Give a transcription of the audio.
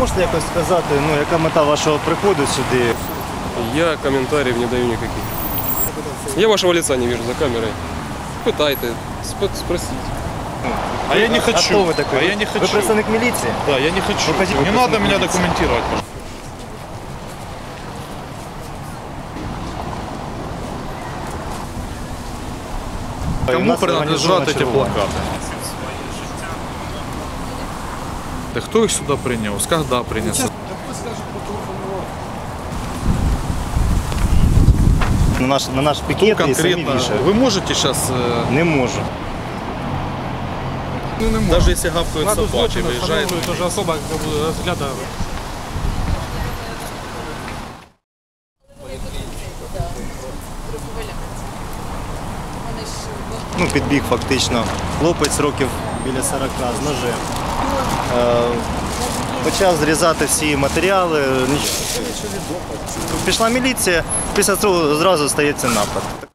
можете якось сказати, ну, яка мета вашого приходу сюди? Я комментариев не даю никаких. Я вашего лица не вижу за камерой. Пытайте, сп- спросите. А я не А хочу. хто ви такий? А я не Ви хочу. представник міліції? Да, я не хочу. Вы хотите- вы не надо представник меня милиции. документировать, пожалуйста. І у Кому нас принадлежат організовано эти чергування. плакаты? Да кто их сюда принес? Когда принес? На наш, на наш пікет і самі Конкретно. вішають. Вы можете сейчас, Не можу. даже если гавкают злочину выезжает. встановлюють уже особа яка буде. Ну, підбіг фактично. Хлопець років біля 40 з ножем. Е, почав зрізати всі матеріали. Пішла міліція, після цього зразу стається напад.